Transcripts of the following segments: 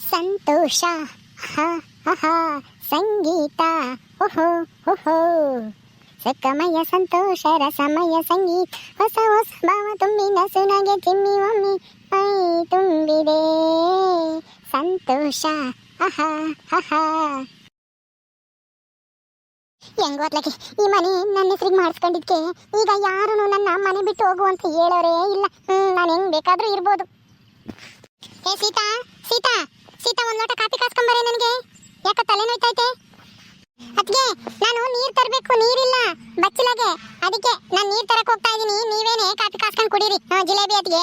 ಸಂತೋಷ. ಹ, ಹಾ, ಹ. ಸಂಗೀತ. ಓಹೋ ಓಹೋ. ಸುಖಮಯ ಸಂತೋಷ, ರಸಮಯ ಸಂಗೀತ. ಹೊಸ ಹೊಸ ಭಾವ ತುಂಬಿ ನಸುನಗೆ ತಿಮ್ಮಿ ಒಮ್ಮಿ ಮೈ ತುಂಬಿದೆ. ಸಂತೋಷ. ಅಹ ಅಹ ಹೆಂಗೋತ್ಲಕ್ಕೆ ಈ ಮನೆ ನನ್ನ ಹೆಸರಿಗೆ ಮಾಡಿಸ್ಕೊಂಡಿದ್ಕೆ. ಈಗ ಯಾರೂ ನನ್ನ ಮನೆ ಬಿಟ್ಟು ಹೋಗು ಅಂತ ಹೇಳೋರೇ ಇಲ್ಲ. ನಾನು ಹೆಂಗ್ ಬೇಕಾದ್ರೂ ಇರ್ಬೋದು. ಏ, ಸೀತಾ ಸೀತಾ. ಸೀತಾ ಒಂದ್ ಲೋಟ ಕಾಫಿ ಕಾಸ್ಕೊಂಬರೇ ನನಗೆ. ಯಾಕ ತಲೆ ನೋಯ್ತೈತೆ? ಅದ್ಗೆ ನಾನು ನೀರ್ ತರಬೇಕು, ನೀರಿಲ್ಲ. ಬಚ್ಚಲಾಗೆ. ಅದಕ್ಕೆ ನಾನು ನೀರ್ ತರಕ್ ಹೋಗ್ತಾ ಇದೀನಿ. ನೀವೇನೆ ಕಾಫಿ ಕಾಸ್ಕೊಂಡ್ ಕುಡೀರಿ. ಜಿಲೇಬಿ ಅದ್ಗೆ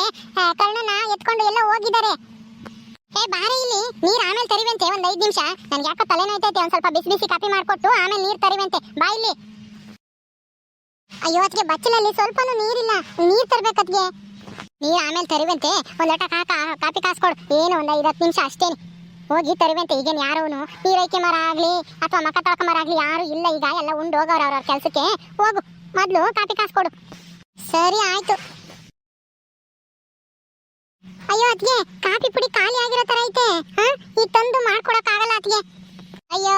ಕರ್ಣನ ಎತ್ಕೊಂಡು ಎಲ್ಲ ಹೋಗಿದ್ದಾರೆ. ಏ, ಬಾರೆ ಇಲ್ಲಿ. ನೀರ್ ಆಮೇಲೆ ತರಿವಂತೆ, ಒಂದ್ ಐದ್ ನಿಮಿಷ. ನನ್ಗೆ ಯಾಕೋ ತಲೆ ನೋಯ್ತೈತೆ, ಒಂದ್ ಸ್ವಲ್ಪ ಬಿಸಿ ಬಿಸಿ ಕಾಫಿ ಮಾಡ್ಕೊಟ್ಟು ಆಮೇಲೆ ನೀರ್ ತರಿವಂತೆ. ಬಾ ಇಲ್ಲಿ. ಅಯ್ಯೋ ಅದ್ಗೆ ಬಚ್ಚಲಲ್ಲಿ ಸ್ವಲ್ಪನೂ ನೀರಿಲ್ಲ. ನೀರ್ ತರ್ಬೇಕದ್ಗೆ ನೀರು ಆಮೇಲೆ ತರಿವಂತೆ. ಒಂದ್ ಲೋಟ ಕಾಫಿ ಕಾಸ್ಕೊಡು. ಏನು, ಒಂದ್ ಐದ್ ನಿಮಿಷ ಅಷ್ಟೇನೆ. ಹೋಗಿ ತರುವಂತೆ ಈಗೇನು ಯಾರವನು? ನೀರೈಕೆ ಮರ ಆಗ್ಲಿ ಅಥವಾ ಮಕ ತೊಳ್ಕ ಮರ ಆಗ್ಲಿ ಯಾರು ಇಲ್ಲ ಈಗ, ಎಲ್ಲ ಉಂಡು ಹೋಗೋರು ಅವ್ರವ್ರ ಕೆಲ್ಸಕ್ಕೆ. ಹೋಗು, ಮೊದ್ಲು ಕಾಸ್ ಕೊಡು. ಸರಿ ಆಯ್ತು. ಅಯ್ಯೋ ಅದ್ಗೆ ಕಾಫಿ ಪುಡಿ ಖಾಲಿ ಆಗಿರೋ ತರ ಐತೆ. ಈಗ ತಂದು ಮಾಡ್ಕೊಡಕ್ ಆಗಲ್ಲ ಅದ್ಗೆ ಅಯ್ಯೋ,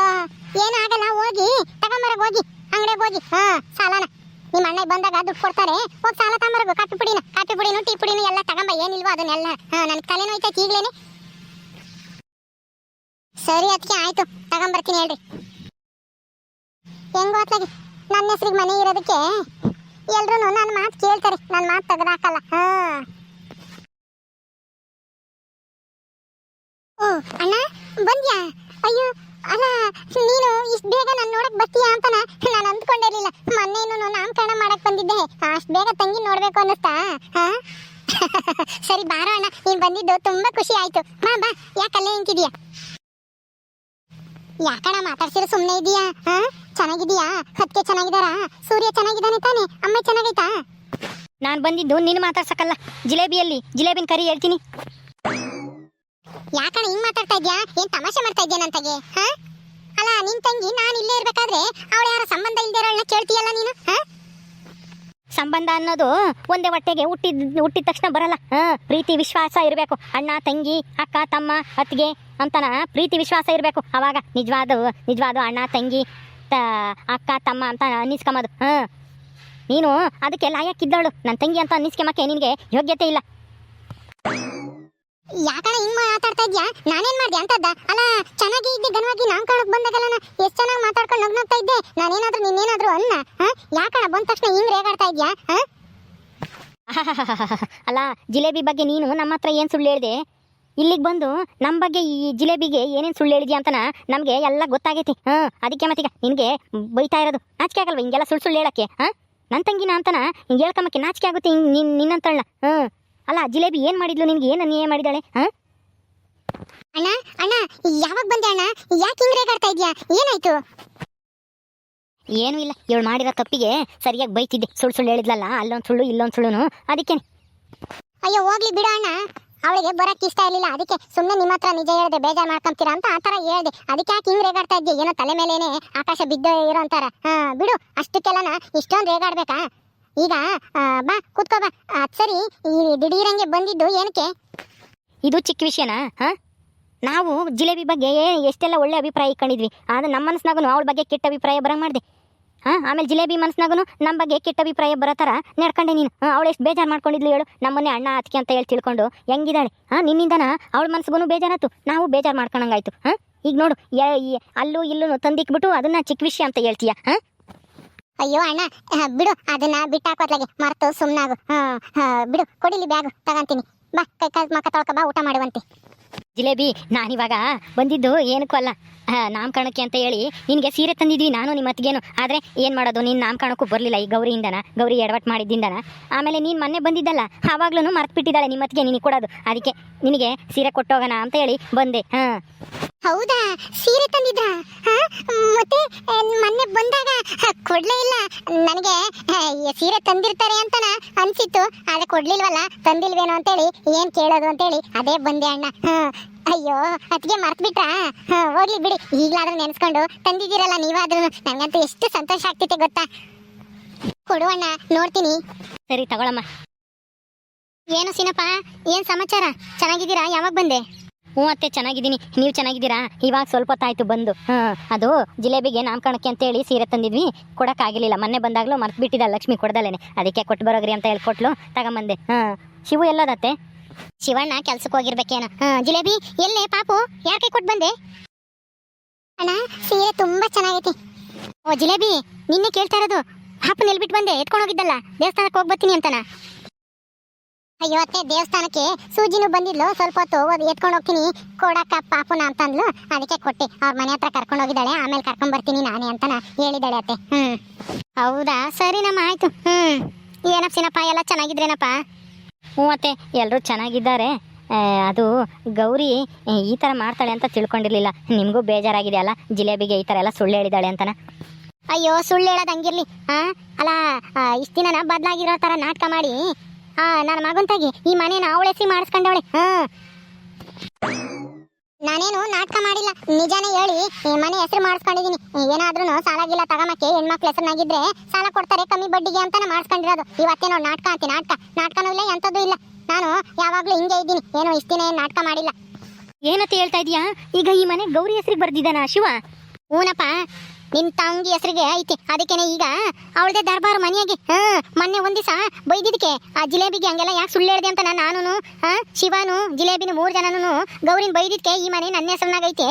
ಏನಾಗಲ್ಲ, ಹೋಗಿ ತಗೊಂಬರಗ್ ಹೋಗಿ ಅಂಗಡಿಗೆ ಹೋಗಿ. ಹಾ, ಸಾಲನ. ನಿಮ್ಮ ಅಣ್ಣ ಬಂದಾಗ ದುಡ್ಡು ಕೊಡ್ತಾರೆ. ಹೋಗಿ ಸಾಲ ತಗೊಂಬರಗು ಕಾಫಿ ಪುಡಿನ, ಕಾಫಿ ಪುಡಿನು, ಟೀ ಪುಡಿನು ಎಲ್ಲ ತಗೊಂಬ, ಏನಿಲ್ವೋ ಅದನ್ನೆಲ್ಲ. ಹಾ ನನ್ ತಲೆನೋಯ್ತೈತೆ ಈಗ್ಲೇನೆ. ಸರಿ ಅದಕ್ಕೆ ಆಯ್ತು. ತಗೊಂಬರ್ತೀನಿ, ಹೇಳ್ರಿ. ಹೆಂಗ್ ಅತ್ಲಾಗಿ ನನ್ನ ಹೆಸರಿಗೆ ಮನೆ ಇರೋದಕ್ಕೆ ಎಲ್ರೂ ನನ್ನ ಮಾತು ಕೇಳ್ತಾರೆ. ನನ್ನ ಮಾತು ತೆಗೆದಾಕಲ್ಲ. ಹಾ. ಓ, ಅಣ್ಣ, ಬಂದ್ಯಾ? ಅಯ್ಯೋ, ಅಲ್ಲ, ನೀನು ಇಷ್ಟು ಬೇಗ ನಾನು ನೋಡಕ್ ಬರ್ತೀಯಾ ಅಂತ ನಾನು ಅಂದ್ಕೊಂಡಿರ್ಲಿಲ್ಲ ನಾನು ನಾಮಕರಣ ಮಾಡಕ್ ಬಂದಿದ್ದೆ. ಅಷ್ಟು ಬೇಗ ತಂಗಿ ನೋಡ್ಬೇಕು ಅನ್ನಿಸ್ತಾ? ಹಾ? ಸರಿ, ಬಾರೋ ಅಣ್ಣ. ನೀನ್ ಬಂದಿದ್ದು ತುಂಬಾ ಖುಷಿ ಆಯ್ತು. ಬಾ ಬಾ. ಯಾಕಲ್ಲೇ ನಿಂತಿದ್ಯಾ ಯಾಕಣ ಮಾತಾಡ್ಸಿರೋ ಸುಮ್ಮನೆ ಇದೀಯಾ? ಹಾ ಚೆನ್ನಾಗಿದೀಯಾ ಹತ್ಕೆ ಚೆನ್ನಾಗಿದಾರಾ ಸೂರ್ಯ ಚೆನ್ನಾಗಿದ್ದಾನೆ ತಾನೆ? ಅಮ್ಮ ಚೆನ್ನಾಗೈತಾ? ನಾನು ಬಂದಿದ್ದು ನೀನು ಮಾತಾಡ್ಸಕ್ಕಲ್ಲ. ಜಿಲೇಬಿಯಲ್ಲಿ ಜಿಲೇಬಿನ ಕರಿ ಹೇಳ್ತೀನಿ. ಯಾಕಣ ಹಿಂಗ್ ಮಾತಾಡ್ತಾ ಇದ್ಯಾ? ಏನ್ ತಮಾಷೆ ಮಾಡ್ತಾ ಇದ್ಯಾ ನಂತಗೆ? ಹಾ ಅಲ್ಲ ನಿನ್ ತಂಗಿ ನಾನು ಇಲ್ಲೇ ಇರ್ಬೇಕಾದ್ರೆ ಅವಳ ಯಾರ ಸಂಬಂಧ ಇಲ್ದಿರೋಳ್ನ ಕೇಳ್ತೀಯಲ್ಲ ನೀನು? ಹಾ ಸಂಬಂಧ ಅನ್ನೋದು ಒಂದೇ ಹೊಟ್ಟೆಗೆ ಹುಟ್ಟಿದ ಹುಟ್ಟಿದ ತಕ್ಷಣ ಬರಲ್ಲ. ಹಾ ಪ್ರೀತಿ ವಿಶ್ವಾಸ ಇರಬೇಕು. ಅಣ್ಣ ತಂಗಿ ಅಕ್ಕ ತಮ್ಮ ಅತ್ತಿಗೆ. ಅಂತನ ಪ್ರೀತಿ ವಿಶ್ವಾಸ ಇರಬೇಕು. ಅವಾಗ ನಿಜವಾದ ನಿಜವಾದ ಅಣ್ಣ ತಂಗಿ ತ ಅಕ್ಕ ತಮ್ಮ ಅಂತ ಅನ್ನಿಸ್ಕೊಂಬೋದು. ಹ್ಞೂ ನೀನು ಅದಕ್ಕೆ ಲಾಯಕ್ಕಿದ್ದವಳು ನನ್ನ ತಂಗಿ ಅಂತ ಅನ್ನಿಸ್ಕೊಂಬಕ್ಕೆ ನಿನಗೆ ಯೋಗ್ಯತೆ ಇಲ್ಲ. ಯಾಕಣ ಹಿಂಗ್ ಮಾತಾಡ್ತಾ ಇದ್ಯಾ? ನಾನೇನ್ ಮಾಡ್ದೆ ಅಂತದ್ದ? ಅಲ್ಲ ಚೆನ್ನಾಗಿ ಇದ್ದೆ ಘನವಾಗಿ ನಾಮಕರಣಕ್ ಬಂದಾಗಲ್ಲ ನಾ ಎಷ್ಟ್ ಚೆನ್ನಾಗಿ ಮಾತಾಡ್ಕೊಂಡು ನಗ್ನಾಗ್ತಾ ಇದ್ದೆ? ನಾನೇನಾದ್ರೂ ನಿನ್ನೇನಾದ್ರೂ ಅನ್ನ? ಹಾ? ಯಾಕಣ ಬಂದ ತಕ್ಷಣ ಹಿಂಗ್ ರೇಗಾಡ್ತಾ ಇದ್ಯಾ? ಅಲ್ಲ ಜಿಲೇಬಿ ಬಗ್ಗೆ ನೀನು ನಮ್ಮ ಹತ್ರ ಏನು ಸುಳ್ಳು ಹೇಳಿದೆ? ಇಲ್ಲಿಗೆ ಬಂದು ನಮ್ಮ ಬಗ್ಗೆ ಈ ಜಿಲೇಬಿಗೆ ಏನೇನು ಸುಳ್ಳು ಹೇಳಿದ್ಯಾ ಅಂತನ ನಮಗೆ ಎಲ್ಲ ಗೊತ್ತಾಗೈತಿ. ಹಾಂ ಅದಕ್ಕೆ ಮತ್ತೀಗ ನಿನಗೆ ಬೈತಾ ಇರೋದು. ನಾಚಿಕೆ ಆಗಲ್ವ ಹಿಂಗೆಲ್ಲ ಸುಳ್ಳು ಸುಳ್ಳು ಹೇಳಕ್ಕೆ ಹಾಂ? ನನ್ನ ತಂಗಿನ ಅಂತನ ಹಿಂಗೆ ಹೇಳ್ಕೊಂಬಕ್ಕೆ ನಾಚಿಕೆ ಆಗುತ್ತೆ ಹಿಂಗೆ ನಿನ್ ನಿನ್ನಂತಳ್ನ ಹಾಂ? ಅಲ್ಲ ಜಿಲೇಬಿ ಏನು ಮಾಡಿದ್ಲು ನಿನಗೆ? ಏನು ಅನ್ಯಾಯ ಮಾಡಿದಾಳೆ ಹಾಂ? ಅಣ್ಣ ಅಣ್ಣ ಯಾವಾಗ ಬಂದೆ ಅಣ್ಣ? ಯಾಕೆ ಹಿಂಗೆ ರೇಗಾಡ್ತಾ ಇದೆಯಾ? ಏನಾಯ್ತು? ಏನೂ ಇಲ್ಲ. ಇವಳು ಮಾಡಿರೋ ತಪ್ಪಿಗೆ ಸರಿಯಾಗಿ ಬೈತಿದ್ದೆ. ಸುಳ್ಳು ಸುಳ್ಳು ಹೇಳಿದ್ಲಲ್ಲ ಅಲ್ಲೊಂದು ಸುಳ್ಳು ಇಲ್ಲೊಂದು ಸುಳ್ಳುನು. ಅದಕ್ಕೆ ಅಯ್ಯೋ ಹೋಗ್ಲಿ ಬಿಡ ಅಣ್ಣ. ಅವಳಿಗೆ ಬರಕ್ ಇಷ್ಟ ಇರ್ಲಿಲ್ಲ. ಅದಕ್ಕೆ ಸುಮ್ಮನೆ ನಿಮ್ಮ ಹತ್ರ ನಿಜ ಹೇಳ್ದೆ, ಬೇಜಾರ್ ಮಾಡ್ಕೊಂತೀರಾ ಅಂತ ಆ ತರ ಹೇಳ್ದೆ. ಅದಕ್ಕೆ ಯಾಕೆ ಹಿಂಗ್ ರೇಗಾಡ್ತಾ ಇದ್ದೆ? ಏನೋ ತಲೆ ಮೇಲೇನೆ ಆಕಾಶ ಬಿದ್ದ ಇರೋ ಅಂತಾರ. ಹಾ, ಬಿಡು, ಅಷ್ಟಕ್ಕೆಲ್ಲನ ಇಷ್ಟೊಂದು ರೇಗಾಡ್ಬೇಕಾ? ಈಗ ಬಾ, ಕೂತ್ಕೋ ಬಾ. ಅದ್ ಸರಿ, ಈ ದಿಢೀರಂಗೆ ಬಂದಿದ್ದು ಏನಕ್ಕೆ? ಇದು ಚಿಕ್ಕ ವಿಷಯನಾ? ಹಾ? ನಾವು ಜಿಲೇಬಿ ಬಗ್ಗೆ ಎಷ್ಟೆಲ್ಲ ಒಳ್ಳೆ ಅಭಿಪ್ರಾಯ ಇಟ್ಕೊಂಡಿದ್ವಿ. ಆದ್ರೆ ನಮ್ಮ ಮನಸ್ಸಿನಾಗೂ ಅವಳ ಬಗ್ಗೆ ಕೆಟ್ಟ ಅಭಿಪ್ರಾಯ ಬರಂಗ್ ಮಾಡಿದೆ. ಆಮೇಲೆ ಜಿಲೇಬಿ ಮನಸ್ನಾಗೂ ನಮ್ಮ ಬಗ್ಗೆ ಕೆಟ್ಟ ಅಭಿಪ್ರಾಯ ಬರೋ ಥರ ನಡ್ಕೊಂಡೆ ನೀನು. ಅವಳು ಎಷ್ಟು ಬೇಜಾರು ಮಾಡ್ಕೊಂಡಿದ್ಲು ಹೇಳು. ನಮ್ಮನ್ನೇ ಅಣ್ಣ ಅದಕ್ಕೆ ಅಂತ ಹೇಳಿ ತಿಳ್ಕೊಂಡು, ಹೆಂಗಿದ್ದಾಳೆ? ಹಾಂ, ನಿನ್ನಿಂದನ? ಅವಳ ಮನಸ್ಸಿಗೂ ಬೇಜಾರಾಯ್ತು. ನಾವು ಬೇಜಾರು ಮಾಡ್ಕೊಳಂಗಾಯ್ತು ಹಾಂ, ಈಗ ನೋಡು ಅಲ್ಲೂ ಇಲ್ಲೂ ತಂದಿಕ್ಬಿಟ್ಟು ಅದನ್ನ ಚಿಕ್ಕ ವಿಷಯ ಅಂತ ಹೇಳ್ತೀಯ? ಹಾಂ? ಅಯ್ಯೋ ಅಣ್ಣ ಬಿಡು, ಅದನ್ನ ಬಿಟ್ಟಾಕೋತ್ಲಾಗೆ ಹಾ ಹಾ, ಬಿಡು, ಕೊಡಿಲಿ ಬ್ಯಾಗು, ತಗೊಂತೀನಿ. ಬಾ, ಕೈ ಕಾಲು ಮಕ್ಕ ತೊಳ್ಕೊ ಬಾ, ಊಟ ಮಾಡುವಂತೆ. ಜಿಲೇಬಿ, ನಾನಿವಾಗ ಬಂದಿದ್ದು ಏನಕ್ಕೂ ಅಲ್ಲ. ನಾಮಕರಣಕ್ಕೆ ಅಂತ ಹೇಳಿ ನಿನಗೆ ಸೀರೆ ತಂದಿದ್ವಿ, ನಾನು ನಿಮ್ಮ ಅತ್ತಿಗೇನು. ಆದರೆ ಏನು ಮಾಡೋದು, ನೀನು ನಾಮಕರಣಕ್ಕೂ ಬರಲಿಲ್ಲ ಈ ಗೌರಿಯಿಂದನ, ಗೌರಿ ಎಡವಟ್ ಮಾಡಿದ್ದಿಂದನ. ಆಮೇಲೆ ನೀನು ಮೊನ್ನೆ ಬಂದಿದ್ದಲ್ಲ ಆವಾಗ್ಲೂ ಮರ್ತು ಬಿಟ್ಟಿದ್ದಾಳೆ ನಿಮ್ಮ ಅತ್ತಿಗೆ, ನಿನಗೆ ಕೊಡೋದು. ಅದಕ್ಕೆ ನಿನಗೆ ಸೀರೆ ಕೊಟ್ಟೋಗೋಣ ಅಂತ ಹೇಳಿ ಬಂದೆ. ಹಾಂ. ಹೌದಾ? ಸೀರೆ ತಂದಿದ್ರಾ? ಹಾ? ಮತ್ತೆ ಮೊನ್ನೆ ಬಂದಾಗ ಕೊಡ್ಲೇ ಇಲ್ಲ. ನನಗೆ ಸೀರೆ ತಂದಿರ್ತಾರೆ ಅಂತನ ಅನ್ಸಿತ್ತು. ಆದ್ರೆ ಕೊಡ್ಲಿಲ್ವಲ್ಲ? ತಂದಿಲ್ವೇನೋ ಅಂತೇಳಿ ಏನ್ ಕೇಳೋದು ಅಂತೇಳಿ ಅದೇ ಬಂದೆ ಅಣ್ಣ. ಹಾ ಅಯ್ಯೋ ಅತ್ತಿಗೆ ಮರ್ತ್ ಬಿಟ್ರಾ ಹೋಗ್ಲಿ ಬಿಡಿ. ಈಗ್ಲಾದ್ರೂ ನೆನ್ಸ್ಕೊಂಡು ತಂದಿದ್ದೀರಲ್ಲ ನೀವಾದ್ರೂ. ನನಗಂತೂ ಎಷ್ಟು ಸಂತೋಷ ಆಗ್ತೈತೆ ಗೊತ್ತಾ? ಕೊಡುವಣ್ಣ ನೋಡ್ತೀನಿ. ಸರಿ ತಗೊಳಮ್ಮ. ಏನು ಸಿನಪ್ಪ? ಏನ್ ಸಮಾಚಾರ? ಚೆನ್ನಾಗಿದ್ದೀರಾ? ಯಾವಾಗ ಬಂದೆ? ಹ್ಞೂ ಅತ್ತೆ, ಚೆನ್ನಾಗಿದ್ದೀನಿ. ನೀವು ಚೆನ್ನಾಗಿದ್ದೀರಾ? ಇವಾಗ ಸ್ವಲ್ಪ ಹೊತ್ತಾಯ್ತು ಬಂದು. ಹಾಂ, ಅದು ಜಿಲೇಬಿಗೆ ನಾಮಕರಣಕ್ಕೆ ಅಂತೇಳಿ ಸೀರೆ ತಂದಿದ್ವಿ. ಕೊಡೋಕ್ಕಾಗಲಿಲ್ಲ ಮೊನ್ನೆ ಬಂದಾಗಲೂ ಮರ್ತು ಬಿಟ್ಟಿದ್ದ ಲಕ್ಷ್ಮಿ ಕೊಡ್ದಲೇನೆ. ಅದಕ್ಕೆ ಕೊಟ್ಟು ಬರೋಗ್ರಿ ಅಂತ ಹೇಳಿ ಕೊಟ್ಲು ತಗೊಂಬಂದೆ. ಹಾಂ, ಶಿವು ಎಲ್ಲದತ್ತೆ? ಶಿವಣ್ಣ ಕೆಲ್ಸಕ್ಕೆ ಹೋಗಿರ್ಬೇಕೇನ. ಹಾಂ, ಜಿಲೇಬಿ, ಎಲ್ಲೇ ಪಾಪು? ಯಾರ ಕೈ ಕೊಟ್ಟು ಬಂದೆ? ಅಣ್ಣ, ಸೀರೆ ತುಂಬಾ ಚೆನ್ನಾಗೈತಿ. ಓ, ಜಿಲೇಬಿ, ನಿನ್ನೆ ಕೇಳ್ತಾ ಇರೋದು. ಪಾಪು ಬಿಟ್ಟು ಬಂದೆ, ಎತ್ಕೊಂಡು ಹೋಗಿದ್ದಲ್ಲ. ದೇವಸ್ಥಾನಕ್ಕೆ ಹೋಗಿ ಬರ್ತೀನಿ ಅಂತನ. ಅಯ್ಯೋ, ಅತ್ತೆ, ದೇವಸ್ಥಾನಕ್ಕೆ ಸೂಜಿನೂ ಬಂದಿದ್ಲು. ಸ್ವಲ್ಪ ಹೊತ್ತು ಹೋಗೋದು ಎತ್ಕೊಂಡು ಹೋಗ್ತೀನಿ. ಕೊಡಕ್ಕ ಪಾಪುನ ಅಂತಂದ್ಲು. ಅದಕ್ಕೆ ಕೊಟ್ಟೆ. ಅವ್ರ ಮನೆ ಹತ್ರ ಕರ್ಕೊಂಡು ಹೋಗಿದ್ದಾಳೆ. ಆಮೇಲೆ ಕರ್ಕೊಂಡ್ ಬರ್ತೀನಿ ನಾನೇ ಅಂತನ ಹೇಳಿದಾಳೆ ಅತ್ತೆ. ಹ್ಮ್. ಹೌದಾ? ಸರಿನಮ್ಮ ಆಯ್ತು. ಹ್ಮ್. ಏನಪ್ಪ ಸಿನಪ್ಪ ಎಲ್ಲ ಚೆನ್ನಾಗಿದ್ರೇನಪ್ಪ? ಹ್ಞೂ ಅತ್ತೆ ಎಲ್ಲರೂ ಚೆನ್ನಾಗಿದ್ದಾರೆ. ಅದು ಗೌರಿ ಈ ಥರ ಮಾಡ್ತಾಳೆ ಅಂತ ತಿಳ್ಕೊಂಡಿರ್ಲಿಲ್ಲ. ನಿಮಗೂ ಬೇಜಾರಾಗಿದೆ ಅಲ್ಲ? ಜಿಲೇಬಿಗೆ ಈ ಥರ ಎಲ್ಲ ಸುಳ್ಳು ಹೇಳಿದಾಳೆ ಅಂತನ. ಅಯ್ಯೋ, ಸುಳ್ಳು ಹೇಳೋದು ಹಂಗಿರ್ಲಿ. ಹಾಂ ಅಲ್ಲ ಇಷ್ಟ ದಿನ ಬದಲಾಗಿರೋ ತರ ನಾಟಕ ಮಾಡಿ. ಆ ನನ್ನ ಮಗಂತಾಗಿ. ಈ ಮನೇನ ಅವಳೆಸಿ ಮಾಡಿಸ್ಕೊಂಡವಳೆ. ಹಾ. ನಾನೇನು ನಾಟಕ ಮಾಡಿಲ್ಲ. ನಿಜಾನೇ ಹೇಳಿ ಈ ಮನೆ ಹೆಸರು ಮಾಡಿಸ್ಕೊಂಡಿದೀನಿ. ಏನಾದ್ರೂ ಸಾಲಾಗಿಲ್ಲ ತಗಮಕ್ಕೆ ಹೆಣ್ಮಕ್ಳ ಹೆಸರಿನಾಗಿದ್ರೆ ಸಾಲ ಕೊಡ್ತಾರೆ ಕಮ್ಮಿ ಬಡ್ಡಿಗೆ ಅಂತಾನೆ ಮಾಡಿಸ್ಕೊಂಡಿರೋದು. ಇವತ್ತೇ ನೋಡಿ ನಾಟಕ ಅಂತ ನಾಟಕ. ನಾಟಕನೂ ಇಲ್ಲ ಎಂಥದ್ದು ಇಲ್ಲ. ನಾನು ಯಾವಾಗ್ಲೂ ಹಿಂಗೆ ಇದ್ದೀನಿ. ಏನು ಇಷ್ಟಿನ ಏನ್ ನಾಟಕ ಮಾಡಿಲ್ಲ. ಏನಂತ ಹೇಳ್ತಾ ಇದೀಯಾ? ಈಗ ಈ ಮನೆ ಗೌರಿ ಹೆಸರಿಗೆ ಬರ್ದಿದ್ದಾನ ಶಿವ? ಹೂನಪ್ಪ ನಿನ್ ತಂಗಿ ಹೆಸರಿಗೆ ಐತಿ. ಅದಕ್ಕೇನೆ ಈಗ ಅವಳದೇ ದರ್ಬಾರ್ ಮನೆಯಾಗಿ. ಹ್ಮ್ ಮೊನ್ನೆ ಒಂದ್ ದಿವಸ ಆ ಜಿಲೇಬಿಗೆ ಹಂಗೆಲ್ಲ ಯಾಕೆ ಸುಳ್ಳು ಹೇಳ್ದೆ ಅಂತ ನಾನು ಶಿವನು, ಜಿಲೇಬಿನು ಮೂರ್ ಜನನು ಗೌರಿನ ಬೈದಿದ್ಕೆ ಈ ಮನೆ ನನ್ನ ಹೆಸರಿನಾಗ ಐತೆ.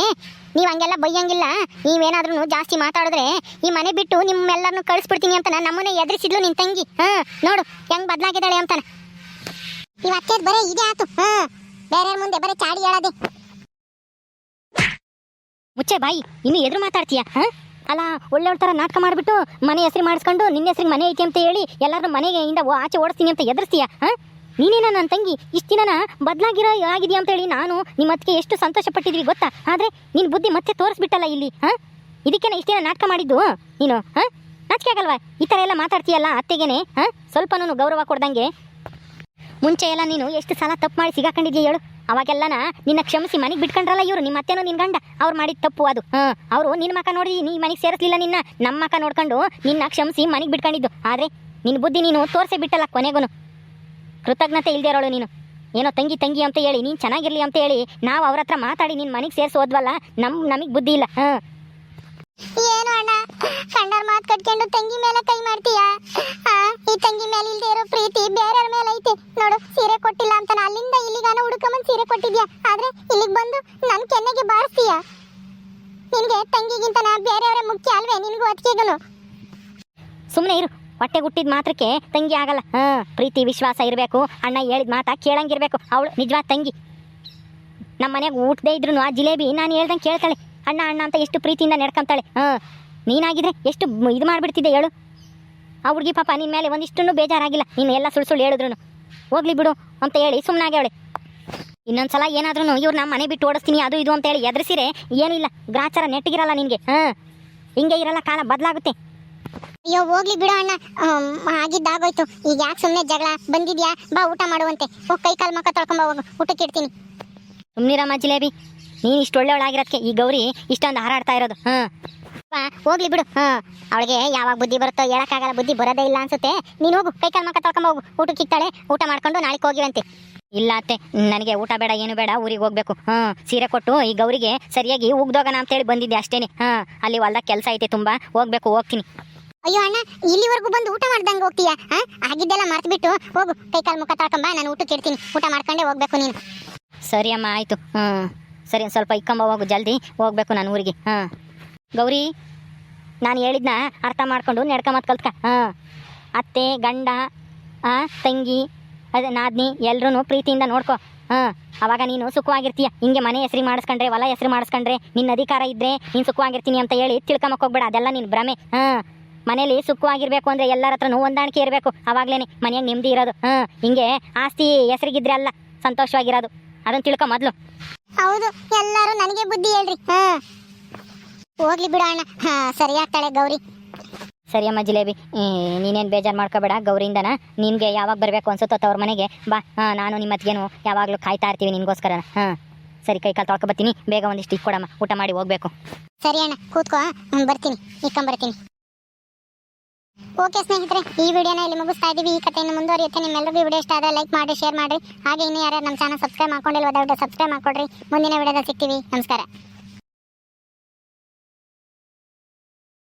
ನೀವ್ ಹಂಗೆಲ್ಲ ಬೈಯಂಗಿಲ್ಲ. ನೀವೇನಾದ್ರೂ ಜಾಸ್ತಿ ಮಾತಾಡಿದ್ರೆ ಈ ಮನೆ ಬಿಟ್ಟು ನಿಮ್ಮೆಲ್ಲರನ್ನು ಕಳಿಸ್ಬಿಡ್ತೀನಿ ಅಂತ ನಮ್ಮನೆ ಎದುರಿಸಿದ್ಲು ನಿನ್ ತಂಗಿ. ಹಾ, ನೋಡು, ಹೆಂಗ್ ಬದ್ಲಾಗಿದ್ದಾಳೆ ಅಂತಾನ ಇವತ್ತೇ ಬರೀ ಇದೇ ಆತು. ಹಾ, ಬೇರೆ ಮುಂದೆ ಬರೀ ಚಾಡಿ ಹೇಳದೆ. ಮುಚ್ಚೆ ಬಾಯಿ, ಇನ್ನು ಎದುರು ಮಾತಾಡ್ತೀಯಾ? ಹಾ? ಅಲ್ಲ, ಒಳ್ಳೆಯವ್ರ ಥರ ನಾಟಕ ಮಾಡಿಬಿಟ್ಟು ಮನೆ ಹೆಸರು ಮಾಡಿಸ್ಕೊಂಡು ನಿನ್ನ ಹೆಸರಿಗೆ ಮನೆ ಐತಿ ಅಂತ ಹೇಳಿ ಎಲ್ಲರೂ ಮನೆಯಿಂದ ಆಚೆ ಓಡಿಸ್ತೀನಿ ಅಂತ ಎದುರಿಸ್ತೀಯ? ಹಾಂ? ನೀನೇನ ನನ್ನ ತಂಗಿ? ಇಷ್ಟು ದಿನನ ಬದಲಾಗಿರೋ ಆಗಿದೆಯಾ ಅಂತ ಹೇಳಿ ನಾನು ನಿಮ್ಮ ಅದಕ್ಕೆ ಎಷ್ಟು ಸಂತೋಷ ಪಟ್ಟಿದ್ವಿ ಗೊತ್ತಾ? ಆದರೆ ನಿನ್ನ ಬುದ್ಧಿ ಮತ್ತೆ ತೋರಿಸ್ಬಿಟ್ಟಲ್ಲ ಇಲ್ಲಿ, ಹಾಂ? ಇದಕ್ಕೇನ ಇಷ್ಟು ದಿನ ನಾಟಕ ಮಾಡಿದ್ದು ನೀನು, ಹಾಂ? ನಾಚಿಕೆ ಆಗಲ್ವಾ? ಈ ಥರ ಎಲ್ಲ ಮಾತಾಡ್ತೀಯಲ್ಲ ಅತ್ತೆಗೇನೆ, ಹಾ? ಸ್ವಲ್ಪನೂ ಗೌರವ ಕೊಡ್ದಂಗೆ. ಮುಂಚೆ ಎಲ್ಲ ನೀನು ಎಷ್ಟು ಸಲ ತಪ್ಪು ಮಾಡಿ ಸಿಗಾಕೊಂಡಿದ್ಯಾ ಹೇಳು? ಅವಾಗೆಲ್ಲನ ನಿನ್ನ ಕ್ಷಮಿಸಿ ಮನೆಗೆ ಬಿಟ್ಕೊಂಡ್ರಲ್ಲ ಇವರು, ನಿಮ್ಮ ಅತ್ತೆನೋ ನಿನ್ ಗಂಡ. ಅವ್ರು ಮಾಡಿದ ತಪ್ಪು ಅದು. ಅವರು ನಿನ್ನ ಮಕ್ಕ ನೋಡಿ ನೀ ಮನೆಗೆ ಸೇರಿಸ್ಲಿಲ್ಲ ನಿನ್ನ. ನಮ್ಮ ಮಕ್ಕ ನೋಡ್ಕೊಂಡು ನಿನ್ನ ಕ್ಷಮಿಸಿ ಮನೆಗೆ ಬಿಟ್ಕೊಂಡಿದ್ದು. ಆದರೆ ನಿನ್ನ ಬುದ್ಧಿ ನೀನು ತೋರಿಸೇ ಬಿಟ್ಟಲ್ಲ ಕೊನೆಗೂ ಕೃತಜ್ಞತೆ ಇಲ್ದೇ ಇರೋಳು ನೀನು. ಏನೋ ತಂಗಿ ತಂಗಿ ಅಂತ ಹೇಳಿ, ನೀನು ಚೆನ್ನಾಗಿರ್ಲಿ ಅಂತ ಹೇಳಿ ನಾವು ಅವ್ರ ಹತ್ರ ಮಾತಾಡಿ ನಿನ್ನ ಮನೆಗೆ ಸೇರಿಸೋದ್ವಲ್ಲ ನಮ್, ನಮಗೆ ಬುದ್ಧಿ ಇಲ್ಲ. ಹಾಂ. ಏನು ಅಣ್ಣ ಕಂಡರ್ ಮಾತು ಕಟ್ಕೊಂಡು ತಂಗಿ ಮೇಲೆ ಕೈ ಮಾಡ್ತೀಯ? ನಿನ್ಗೆ ತಂಗಿಗಿಂತ ನಾ ಮುಖ್ಯ ಅಲ್ವೇ? ನಿನಗೂ ಅದಕ್ಕೆಗನು ಸುಮ್ಮನೆ ಇರು. ಹೊಟ್ಟೆ ಹುಟ್ಟಿದ ಮಾತ್ರಕ್ಕೆ ತಂಗಿ ಆಗಲ್ಲ. ಹಾಂ, ಪ್ರೀತಿ, ವಿಶ್ವಾಸ ಇರಬೇಕು. ಅಣ್ಣ ಹೇಳಿದ ಮಾತಾ ಕೇಳಂಗಿರ್ಬೇಕು. ಅವಳು ನಿಜವಾದ ತಂಗಿ. ನಮ್ಮ ಮನೆಗೆ ಊಟದೇ ಇದ್ರು ಆ ಜಿಲೇಬಿ ನಾನು ಹೇಳ್ದಂಗೆ ಕೇಳ್ತಾಳೆ. ಅಣ್ಣ ಅಣ್ಣ ಅಂತ ಎಷ್ಟು ಪ್ರೀತಿಯಿಂದ ನಡ್ಕೊಂತಾಳೆ. ಹಾಂ, ನೀನಾಗಿದ್ರೆ ಎಷ್ಟು ಇದು ಮಾಡಿಬಿಡ್ತಿದ್ದೆ ಹೇಳು. ಆ ಹುಡುಗಿ ಪಾಪ ನಿನ್ನ ಮೇಲೆ ಒಂದಿಷ್ಟೂ ಬೇಜಾರಾಗಿಲ್ಲ. ನೀನು ಎಲ್ಲ ಸುಳ್ಳು ಸುಳ್ಳು ಹೇಳಿದ್ರು ಹೋಗ್ಲಿ ಬಿಡು ಅಂತ ಹೇಳಿ ಸುಮ್ಮನಾಗ್ಯಾವಳೆ ಇನ್ನೊಂದ್ಸಲ ಏನಾದ್ರೂ ಇವ್ರು ನಮ್ಮ ಮನೆ ಬಿಟ್ಟು ಓಡಿಸ್ತೀನಿ ಅದು ಇದು ಅಂತ ಹೇಳಿ ಎದುರಿಸಿರೆ ಏನಿಲ್ಲ. ಗ್ರಾಚಾರ ನೆಟ್ಟಿಗಿರಲ್ಲ ನಿನಗೆ. ಹಾ ಹಿಂಗೆ ಇರಲ್ಲ ಕಾಲ ಬದಲಾಗುತ್ತೆ. ಅಯ್ಯೋ ಹೋಗ್ಲಿ ಬಿಡು ಅಣ್ಣ. ಆಗಿದ್ದಾಗೋಯ್ತು. ಈಗ ಯಾಕೆ ಸುಮ್ಮನೆ ಜಗಳ? ಬಂದಿದ್ಯಾ? ಬಾ ಊಟ ಮಾಡುವಂತೆ. ಹೋಗ್ ಕೈ ಕಾಲು ಮಕ್ಕ ತೊಳ್ಕೊಂಬ ಹೋಗು. ಊಟಕ್ಕೆ ಇಡ್ತೀನಿ. ಸುಮ್ಮನಿರಮ್ಮ ಜಿಲೇಬಿ. ನೀನು ಇಷ್ಟು ಒಳ್ಳೆಯವಳಾಗಿರೋದಕ್ಕೆ ಈ ಗೌರಿ ಇಷ್ಟೊಂದು ಹಾರಾಡ್ತಾ ಇರೋದು. ಹಾಂ. ಹೋಗ್ಲಿ ಬಿಡು. ಹಾ. ಅವಳಿಗೆ ಯಾವಾಗ ಬುದ್ಧಿ ಬರುತ್ತೋ ಹೇಳಕ್ಕಾಗಲ್ಲ ಬುದ್ಧಿ ಬರೋದೇ ಇಲ್ಲ ಅನ್ಸುತ್ತೆ. ನೀನು ಹೋಗು ಕೈ ಕಾಲು ಮಕ್ಕ ತೊಳ್ಕೊಂಬ ಹೋಗು. ಊಟಕ್ಕೆ ಇಕ್ತಾಳೆ ಊಟ ಮಾಡ್ಕೊಂಡು ನಾಳೆಗೆ ಹೋಗಿವಂತೆ ಇಲ್ಲ ಅತ್ತೆ ನನಗೆ ಊಟ ಬೇಡ ಏನು ಬೇಡ ಊರಿಗೆ ಹೋಗ್ಬೇಕು. ಹಾಂ ಸೀರೆ ಕೊಟ್ಟು ಈ ಗೌರಿಗೆ ಸರಿಯಾಗಿ ಉಗ್ದೋಗೋಣ ಅಂತೇಳಿ ಬಂದಿದ್ದೆ ಅಷ್ಟೇನೆ. ಹಾಂ ಅಲ್ಲಿ ಹೊಲ್ದಾಗ ಕೆಲಸ ಐತೆ ತುಂಬ ಹೋಗ್ಬೇಕು ಹೋಗ್ತೀನಿ. ಅಯ್ಯೋ ಅಣ್ಣ ಇಲ್ಲಿವರೆಗೂ ಬಂದು ಊಟ ಮಾಡ್ದಂಗೆ ಹೋಗ್ತೀಯಾ? ಹಾಂ ಆಗಿದ್ದೆಲ್ಲ ಮರ್ತು ಬಿಟ್ಟು ಹೋಗು ಕೈ ಕಾಲು ಮುಖ ತಳ್ಕೊಂಬ ನಾನು ಊಟಕ್ಕೆ ಇರ್ತೀನಿ. ಊಟ ಮಾಡ್ಕೊಂಡೇ ಹೋಗ್ಬೇಕು ನೀನು. ಸರಿ ಅಮ್ಮ ಆಯಿತು. ಹಾಂ ಸರಿ ಸ್ವಲ್ಪ ಇಕ್ಕಂಬ ಹೋಗು ಜಲ್ದಿ ಹೋಗ್ಬೇಕು ನಾನು ಊರಿಗೆ. ಹಾಂ ಗೌರಿ ನಾನು ಹೇಳಿದ್ನ ಅರ್ಥ ಮಾಡ್ಕೊಂಡು ನಡ್ಕೊಂಬತ್ ಕಲ್ತ್ಕ. ಹಾಂ ಅತ್ತೆ ಗಂಡ ಹಾಂ ತಂಗಿ ಅದೇ ನಾದ್ನಿ ಎಲ್ಲರೂ ಪ್ರೀತಿಯಿಂದ ನೋಡ್ಕೊ. ಹಾಂ, ಅವಾಗ ನೀನು ಸುಖವಾಗಿರ್ತೀಯ. ಹಿಂಗೆ ಮನೆ ಹೆಸರು ಮಾಡಿಸ್ಕೊಂಡ್ರೆ, ಹೊಲ ಹೆಸರು ಮಾಡಿಸ್ಕೊಂಡ್ರೆ ನಿನ್ನ ಅಧಿಕಾರ ಇದ್ದರೆ ನೀನು ಸುಖವಾಗಿರ್ತೀನಿ ಅಂತ ಹೇಳಿ ತಿಳ್ಕೊಂಬಕ್ಕೆ ಹೋಗ್ಬೇಡ ಅದೆಲ್ಲ ನಿನ್ನ ಭ್ರಮೆ. ಹಾಂ, ಮನೇಲಿ ಸುಖವಾಗಿರ್ಬೇಕು ಅಂದರೆ ಎಲ್ಲರ ಹತ್ರನೂ ಹೊಂದಾಣಿಕೆ ಇರಬೇಕು. ಆವಾಗಲೇ ಮನೆಯಾಗ ನೆಮ್ಮದಿ ಇರೋದು. ಹಾಂ, ಹಿಂಗೆ ಆಸ್ತಿ ಹೆಸರಿಗಿದ್ರೆ ಅಲ್ಲ, ಸಂತೋಷವಾಗಿರೋದು. ಅದನ್ನು ತಿಳ್ಕೊ ಮೊದಲು. ಹೌದು, ಎಲ್ಲರೂ ನನಗೆ ಬುದ್ಧಿ ಹೇಳ್ರಿ. ಹಾಂ. ಹೋಗ್ಲಿ ಬಿಡು ಅಣ್ಣ. ಹಾ, ಸರಿ ಆಗ್ತಾಳೆ ಗೌರಿ. ಸರಿ ಅಮ್ಮ ಜಿಲೇಬಿ ನೀನೇನು ಬೇಜಾರು ಮಾಡ್ಕೋಬೇಡ ಗೌರಿಯಿಂದನ ನಿನಗೆ ಯಾವಾಗ ಬರಬೇಕು ಅನ್ಸುತ್ತೋ ತವ್ರ ಮನೆಗೆ ಬಾ. ನಾನು ನಿಮ್ಮ ಅತ್ತಿಗೆನು ಯಾವಾಗಲೂ ಕಾಯ್ತಾ ಇರ್ತೀವಿ ನಿನಗೋಸ್ಕರ. ಹಾಂ, ಸರಿ ಕೈ ಕಾಲು ತೊಳ್ಕೊಬತ್ತೀನಿ, ಬೇಗ ಒಂದಿಷ್ಟು ಇಟ್ಕೊಡಮ್ಮ ಊಟ ಮಾಡಿ ಹೋಗ್ಬೇಕು. ಸರಿ ಅಣ್ಣ, ಕೂತ್ಕೋ ಬರ್ತೀನಿ, ಇಕ್ಕೊಂಬರ್ತೀನಿ. ಓಕೆ ಸ್ನೇಹಿತರೆ, ಈ ವಿಡಿಯೋನ ಇಲ್ಲಿ ಮುಗಿಸ್ತಾ ಇದ್ದೀವಿ ಈ ಕಥೆಯನ್ನು ಮುಂದುವರಿಯುತ್ತೆ. ನಿಮ್ಮೆಲ್ಲರಿಗೂ ವಿಡಿಯೋ ಇಷ್ಟ ಆದರೆ ಲೈಕ್ ಮಾಡಿ, ಶೇರ್ ಮಾಡಿ. ಹಾಗೆ ಇನ್ನೂ ಯಾರು ನಮ್ಮ ಚಾನಲ್ ಸಬ್ಸ್ಕ್ರೈಬ್ ಮಾಡ್ಕೊಂಡಿಲ್ಲ ದಯವಿಟ್ಟು ಸಬ್ಸ್ಕ್ರೈಬ್ ಮಾಡ್ಕೊಡ್ರಿ. ಮುಂದಿನ ವಿಡಿಯೋದಲ್ಲಿ ಸಿಗ್ತೀವಿ. ನಮಸ್ಕಾರ.